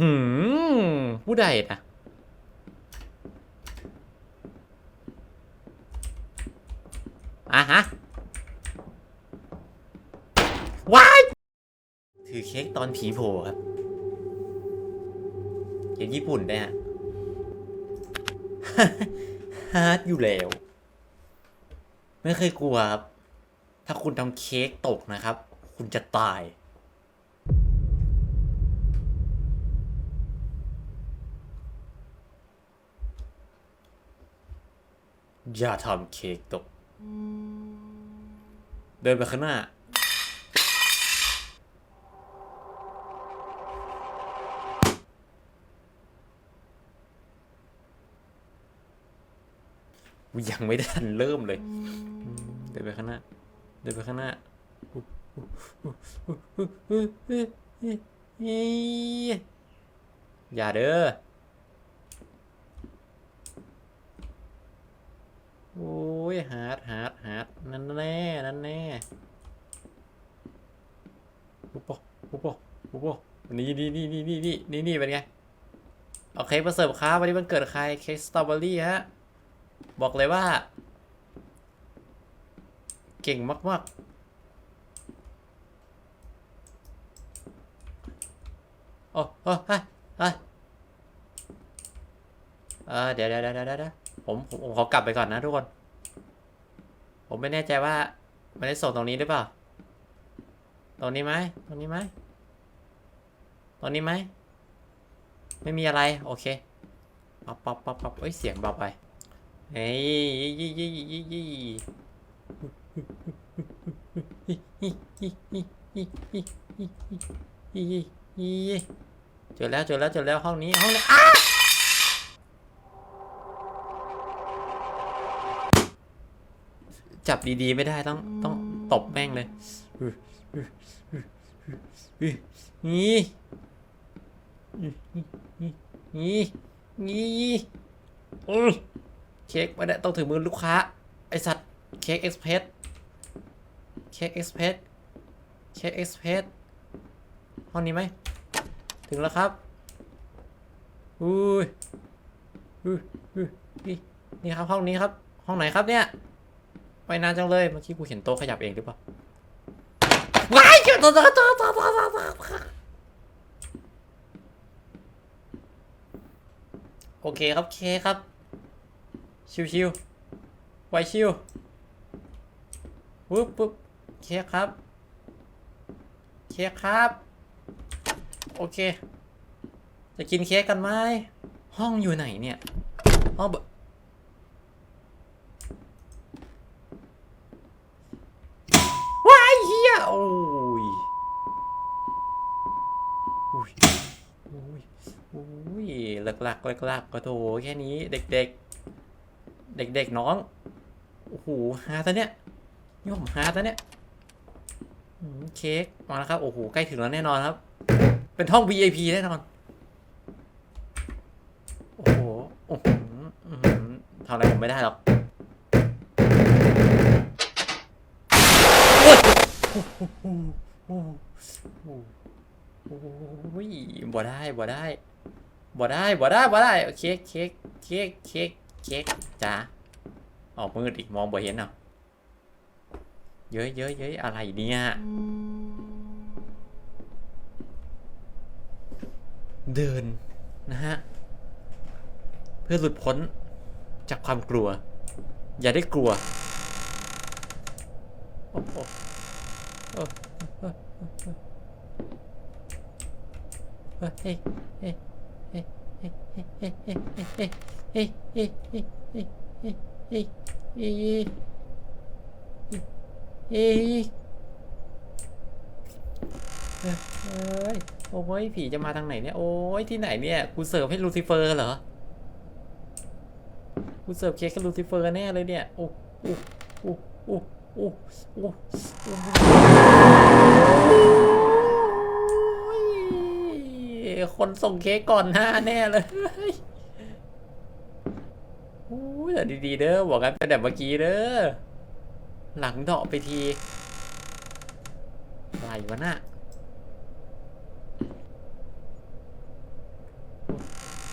หืมผู้ใดนะอะฮะว้ายถือเค้กตอนผีโผล่ครับเค้กญี่ปุ่นได้ฮะฮาร์ดอยู่แล้ว ไม่เคยกลัวครับ ถ้าคุณทำเค้กตกนะครับ คุณจะตาย อย่าทำเค้กตก เดินไปข้างหน้า ยังไม่ได้ทันเริ่มเลย เดินไปข้างหน้า เดินไปข้างหน้า อย่าเด้อ โอ้ยหาดหาดหาดนั่นแน่นั่นแน่ปุ๊บปุ๊บปุ๊บปุ๊บนี่นี่นี่นี่นี่นี่นี่นี่เป็นไงโอเค้กมาเสิร์ฟครับวันนี้มันเกิดใครเค้สตรอเบอรี่ฮะบอกเลยว่า เก่งมากๆโอ้โอ้ฮะฮะเดี๋ยวเดี๋ยวเดี๋ยวเดี๋ยว ผมผมผมขอกลับไปก่อนนะทุกคน ผมไม่แน่ใจว่าไม่ได้ส่งตรงนี้หรือเปล่า ตรงนี้ไหมตรงนี้ไหมตรงนี้ไหม ไม่มีอะไร โอเคป๊อปป๊อปป๊อปป๊อปเอ้ย เสียงเบาไปเฮ้ยยี่ยี่ยี่ยี่เจอแล้วเจอแล้วเจอแล้วห้องนี้ห้องนี้ จับดีๆไม่ได้ต้องต้องตบแม่งเลยนี่นี่นี่นี่เค้กไม่ได้ต้องถึงมือลูกค้า ไอสัตว์เค้กเอ็กซ์เพรสเค้กเอ็กซ์เพรสเค้กเอ็กซ์เพรสห้องนี้ไหม ถึงแล้วครับอุ้ยอุ้ยอุ้ยนี่ครับห้องนี้ครับ ห้องไหนครับเนี่ย ไม่นานจังเลย เมื่อกี้กูเห็นโต๊ะขยับเองหรือเปล่าว้ายเจ้าตัวตัวตัวตัวตัวโอเคครับเคครับ ชิวๆไวชิวปุ๊บปุ๊บเคครับเค้กครับ โอเค จะกินเค้กกันไหมห้องอยู่ไหนเนี่ยห้องแบบ อุ้ยอุ้ยอุ้ยหลักหลักหลักก็โถแค่นี้เด็กเด็กเด็กเด็กน้อง โอ้โหหาซะเนี้ยนี่ผมหาซะเนี้ยเค้กมาแล้วครับ โอ้โห ใกล้ถึงแล้วแน่นอนครับ เป็นห้อง VIP แน่นอน โอ้โหโอ้โหทำอะไรผมไม่ได้หรอกโอ้โห โอ้ยบ่ได้บ่ได้บ่ได้บ่ได้บ่ได้โอเคเค้กเค้กเค้กเค้กจ้าออกมืดอีกมองบ่เห็นเนาะเยอะเยอะเยอะอะไรเนี่ยเดินนะฮะ เพื่อหลุดพ้นจากความกลัว อย่าได้กลัวโอ้โห เฮ้ยเอ้ยโอ้ยผีจะมาทางไหนเนี่ย โอ้ยที่ไหนเนี่ย กูเสิร์ฟให้ลูซิเฟอร์เหรอ กูเสิร์ฟเค้กให้ลูซิเฟอร์แน่เลยเนี่ย โอ้โอ้โอ้โอ้โอ้โอ้ คนส่งเค้กก่อนหน้าแน่เลยโอ้ยแต่ดีๆเด้อบอกกันแต่แบบเมื่อกี้เด้อหลังเดาะไปทีอะไรวะน่ะ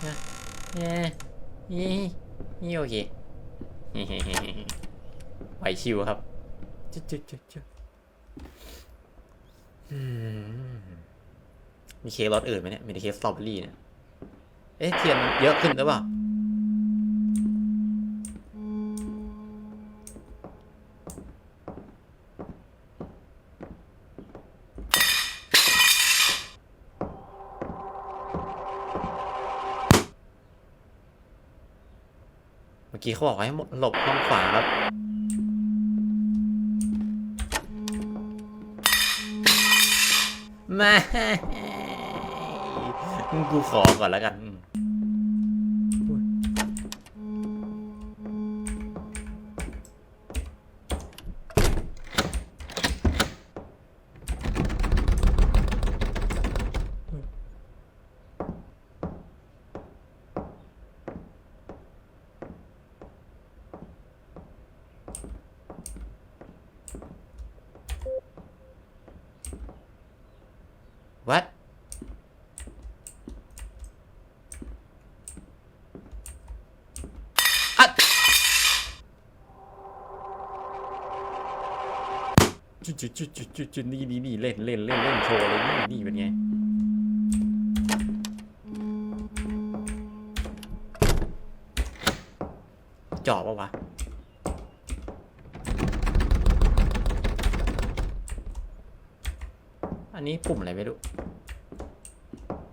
นะเย้ยี่ยี่โอเคไหวชิวครับจุดจุดจุดจุดอืม มีเค้กรสอื่นไหมเนี่ย มีแต่เค้กสตรอเบอรี่เนี่ย เอ๊ะเทียนมันเยอะขึ้นหรือเปล่า เมื่อกี้เขาบอกให้หลบห้องขวาครับม่ กูขอก่อนแล้วกันอืม จุดจุดจุดจุดจุดจุดนี่นี่นี่เล่นเล่นเล่นเล่นโชว์เลยนี่นี่เป็นไงจอบปะวะอันนี้ปุ่มอะไรไม่รู้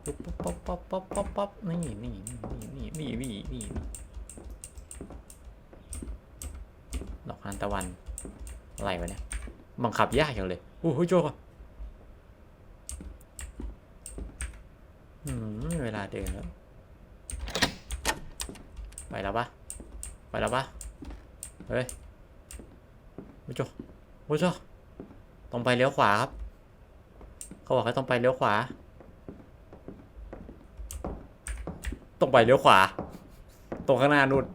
ปุ๊บป๊บป๊บป๊บป๊บป๊บป๊บนี่นี่นี่นี่นี่นี่นี่ดอกทานตะวันอะไรวะเนี่ย บังคับยากอย่างเลยโอ้โหโจกอะอืมเวลาเดินแล้ว ไปแล้วปะไปแล้วปะเฮ้ยโอ้โจโอ้โจต้องไปเลี้ยวขวาครับ เขาบอกให้ต้องไปเลี้ยวขวา ต้องไปเลี้ยวขวา ตรงข้างหน้านู่น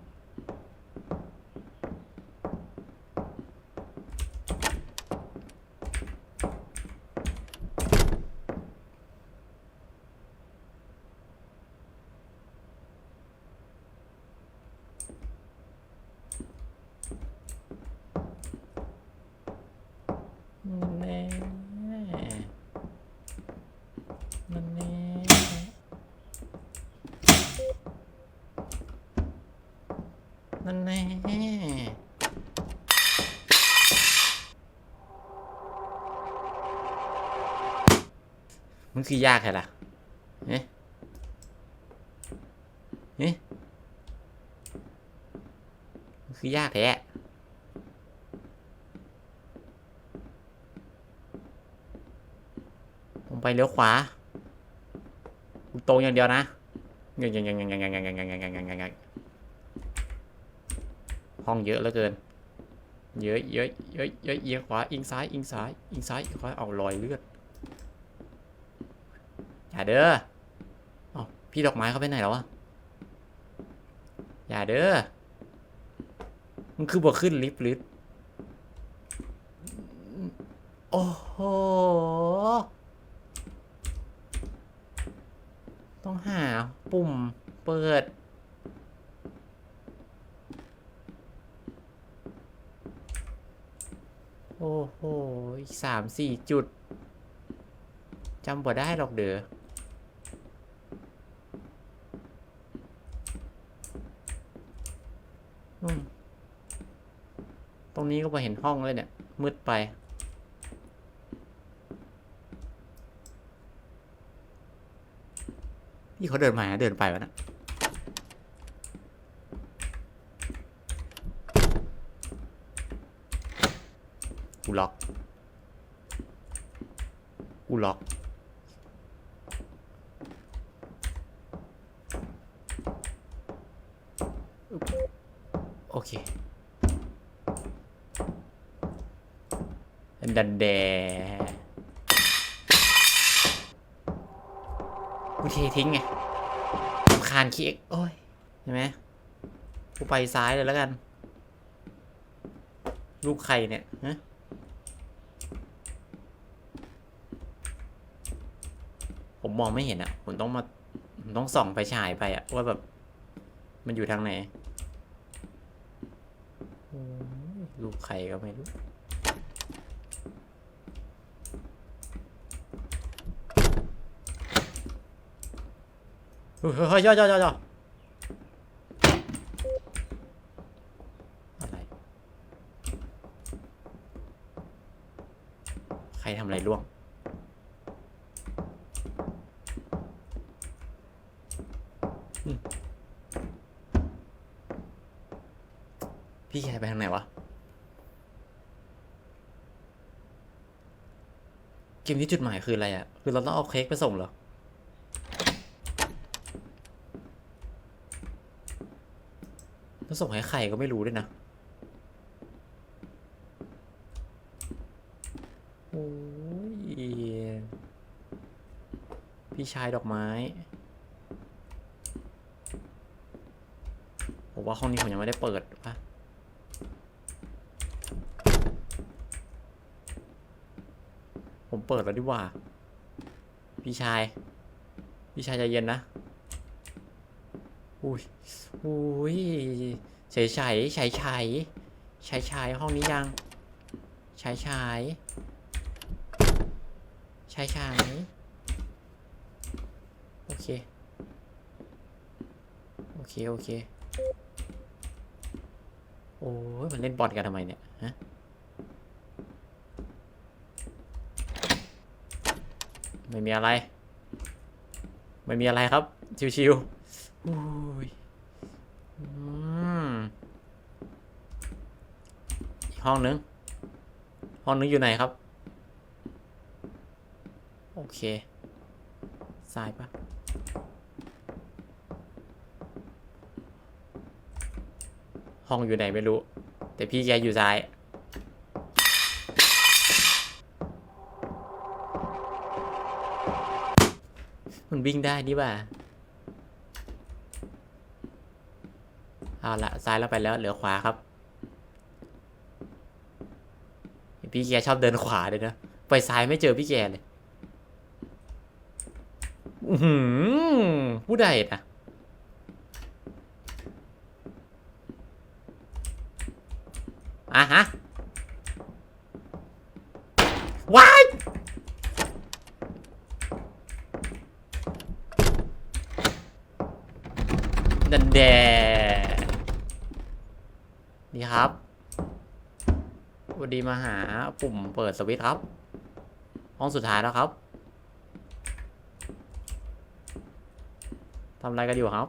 แน่ นั่นแน่นั่นแน่มันคือยากไงล่ะเอ๊ะเอ๊ะมันคือยากแท้ผมไปเลี้ยวขวา ตรงอย่างเดียวนะยังยังยังยังยังยังยังยังยังยังยังยังยังห้องเยอะเหลือเกิน เยอะเยอะเยอะเยอะเอียงขวาอิงซ้ายอิงซ้ายอิงซ้ายขวาเอารอยเลือดอย่าเด้อเอาพี่ดอกไม้เขาไปไหนแล้ววะอย่าเด้อมันคือบ่ขึ้นลิฟต์หรือโอ้โห ต้องหาปุ่มเปิด โอ้โห อีกสามสี่จุด จำบ่ได้หรอกเด้อตรงนี้ก็ไปเห็นห้องเลยเนี่ย มืดไปี่เขาเดินมาเดินไปวะนะกูล็อกกูล็อกโอเคดันแด กูเททิ้งไงสำคาญเค้กโอ้ยเห็นไหมกูไปซ้ายเลยแล้วกัน ลูกใครเนี่ยฮะผมมองไม่เห็นอะ ผมต้องมา ผมต้องส่องไปฉายไปอะว่าแบบ มันอยู่ทางไหน ลูกใครก็ไม่รู้ เฮ้ยยยยอย่อย่อย่ออะไรใครทำอะไรล่วง พี่แกไปทางไหนวะ เกมนี้จุดหมายคืออะไรอะ คือเราต้องเอาเค้กไปส่งเหรอ ส่งให้ใครก็ไม่รู้ด้วยนะโอ้ยพี่ชายดอกไม้ผมว่าห้องนี้ผมยังไม่ได้เปิดปะผมเปิดแล้วดีกว่า พี่ชาย พี่ชายใจเย็นนะ อุ้ยอุ้ยเฉยเฉยเฉยเฉยเฉยเฉยห้องนี้ยังเฉยเฉยเฉยเฉยโอเค โอเค โอเค โอ้ยมันเล่นบอลกันทำไมเนี่ย ฮะไม่มีอะไร ไม่มีอะไรครับ ชิวๆ อุ้ยอืมอีกห้องนึง ห้องนึงอยู่ไหนครับ โอเคซ้ายปะห้องอยู่ไหนไม่รู้ แต่พี่แกอยู่ซ้าย มันวิ่งได้นี่บ่า เอาละซ้ายเราไปแล้วเหลือขวาครับ พี่แกชอบเดินขวาเลยนะไปซ้ายไม่เจอพี่แกเลยหือผู้ใดนะอะฮะว้ายดันแด นี่ครับวัสดีมาหาปุ่มเปิดสวิตช์ครับ ห้องสุดท้ายแล้วครับทำอะไรกันอยู่ครับ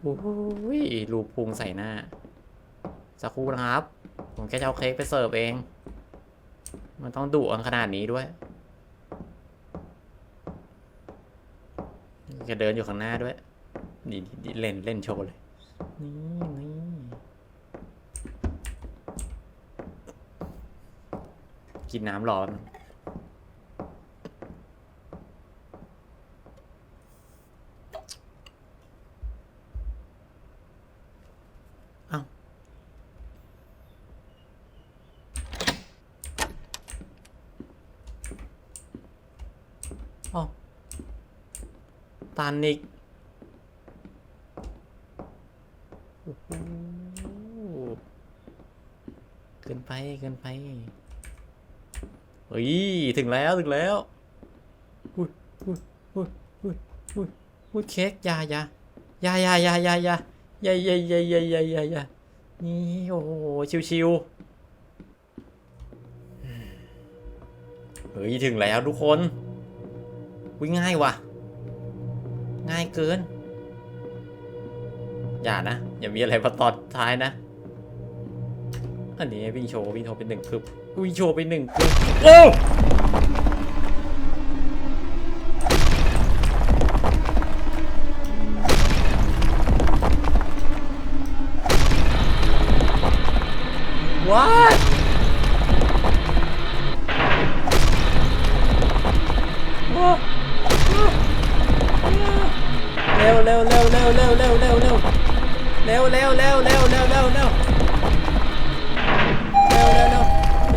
โอ้ยรูปพุงใส่หน้า สักครู่นะครับ ผมแค่จะเอาเค้กไปเสิร์ฟเอง มันต้องดุอันขนาดนี้ด้วยแกเดินอยู่ข้างหน้าด้วย นี่เล่นเล่นโชว์เลย นี่นี่กินน้ำร้อนเอ้าเอ้าตันอีก โอ้โหเกินไป เกินไปเฮ้ยถึงแล้วถึงแล้วอุ้ยอุ้ยอุ้ยอุ้ยอุ้ยอุ้ยเค้กอยาอยาอยาอยาอยาอยาอยาอยาอยาอยาอยาอยาอยาอยานี่โอ้โหชิวๆอืมเฮ้ยถึงแล้วทุกคนวิ่งง่ายว่ะ ง่ายเกิน อย่านะ อย่ามีอะไรมาตอนท้ายนะ อันนี้วิ่งโชว์วิ่งโชว์เป็นหนึ่งกึบวิ่งโชว์เป็นหนึ่งกึบโอ้ว้าเร็วเร็วเร็วเร็วเร็วเร็วเร็วเร็วเร็วเร็วเร็วเร็ว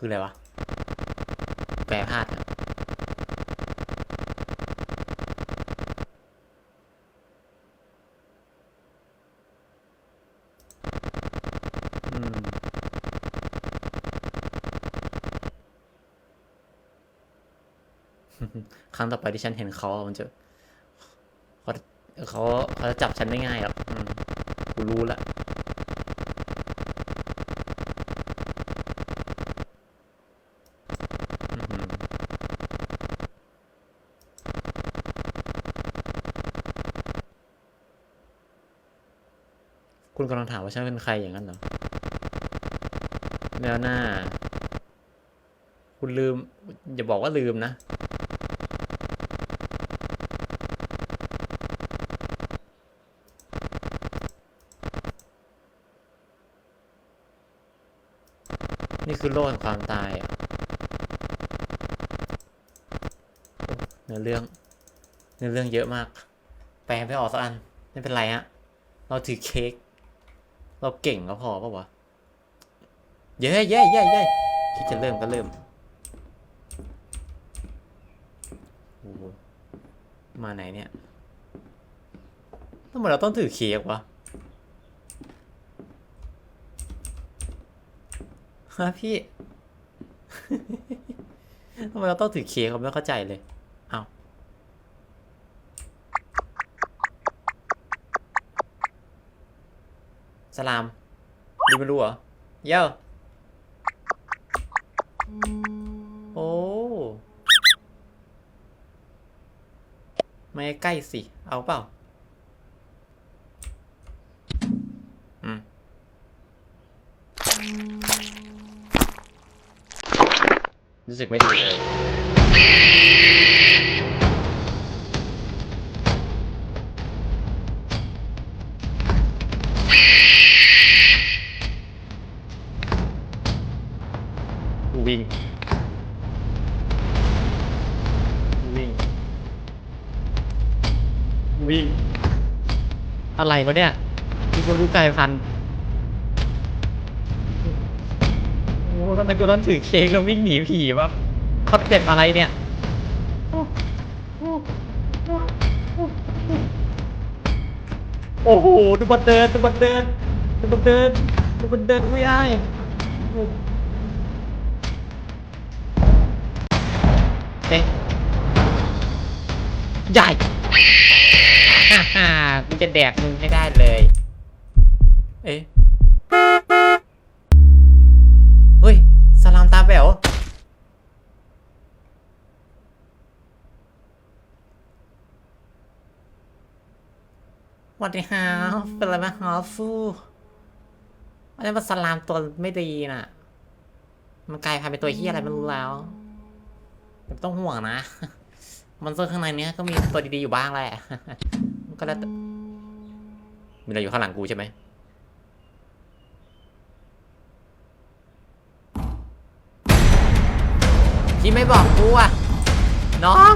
คืออะไรวะ แปลพลาดอะอืมครั้งต่อไปที่ฉันเห็นเขามันจะเขาเขาเขาจะจับฉันไม่ง่ายหรอกอืมกูรู้ละ คุณกำลังถามว่าฉันเป็นใครอย่างนั้นเหรอ แล้วหน้า คุณลืม อย่าบอกว่าลืมนะ นี่คือโลกแห่งความตายอะเนื้อเรื่องเนื้อเรื่องเยอะมาก แปลไม่ออกสักอัน ไม่เป็นไรฮะ เราถือเค้ก เราเก่งก็พอปะวะ เย้เย้เย้เย้คิดจะเริ่มก็เริ่มโอ้มาไหนเนี่ยทำไมเราต้องถือเค้กวะฮะพี่ ทำไมเราต้องถือเค้กผมไม่เข้าใจเลย เอา สลามดีไม่รู้เหรอ เย้โอ้ไม่ใกล้สิ เอาเปล่า อืม รู้สึกไม่ดีเลย อะไรวะเนี่ยมีคนรู้ใจพันโอ้ตอนนั้นกูต้องถือเค้กแล้ววิ่งหนีผีวะคอนเซ็ปอะไรเนี่ยโอ้โหดูบันเดินดูบันเดินดูบันเดินดูบันเดินไม่ได้เอ๊ะใหญ่ ฮ่าฮ่ากูจะแดกมึงให้ได้เลย เอ๊ะเฮ้ย สลามตาแป๋วสวัสดีฮะเป็นอะไรไหมฮะฟูอันนี้มันสลามตัวไม่ดีน่ะ มันกลายพันธุ์เป็นตัวเฮียอะไรไม่รู้แล้วไม่ต้องห่วงนะ มันเซอร์ข้างในเนี้ยก็มีตัวดีๆอยู่บ้างแหละมัน ก็แล้วมีอะไรอยู่ข้างหลังกูใช่ไหมที่ไม่บอกกูอะ น้อง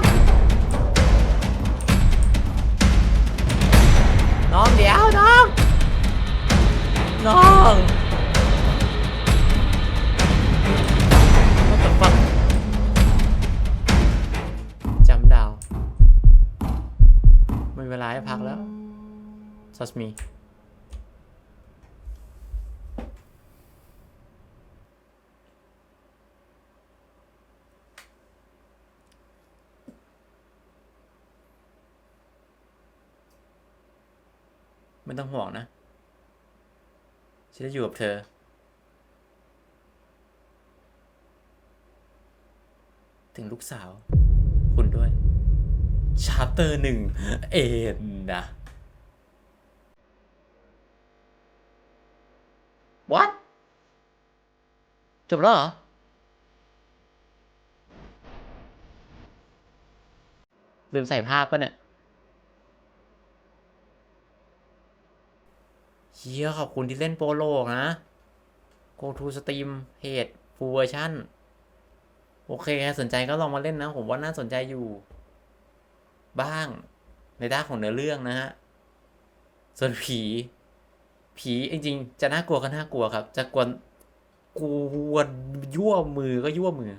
น้องเดี๋ยวน้อง น้อง Trust me ไม่ต้องห่วงนะ ฉันจะอยู่กับเธอ ถึงลูกสาว คุณด้วย ชาร์เตอร์หนึ่ง เอ็นนะ จบแล้วเหรอ ลืมใส่ภาพปะเนี่ยเฮียขอบคุณที่เล่นโปโลนะโกทูสตรีมเพดพูลเวอร์ชันโอเคใครสนใจก็ลองมาเล่นนะ ผมว่าน่าสนใจอยู่ บ้างในด้านของเนื้อเรื่องนะฮะ ส่วนผี ผีจริงๆ จะน่ากลัวก็น่ากลัวครับ จะกวน กวนยั่วมือก็ยั่วมือ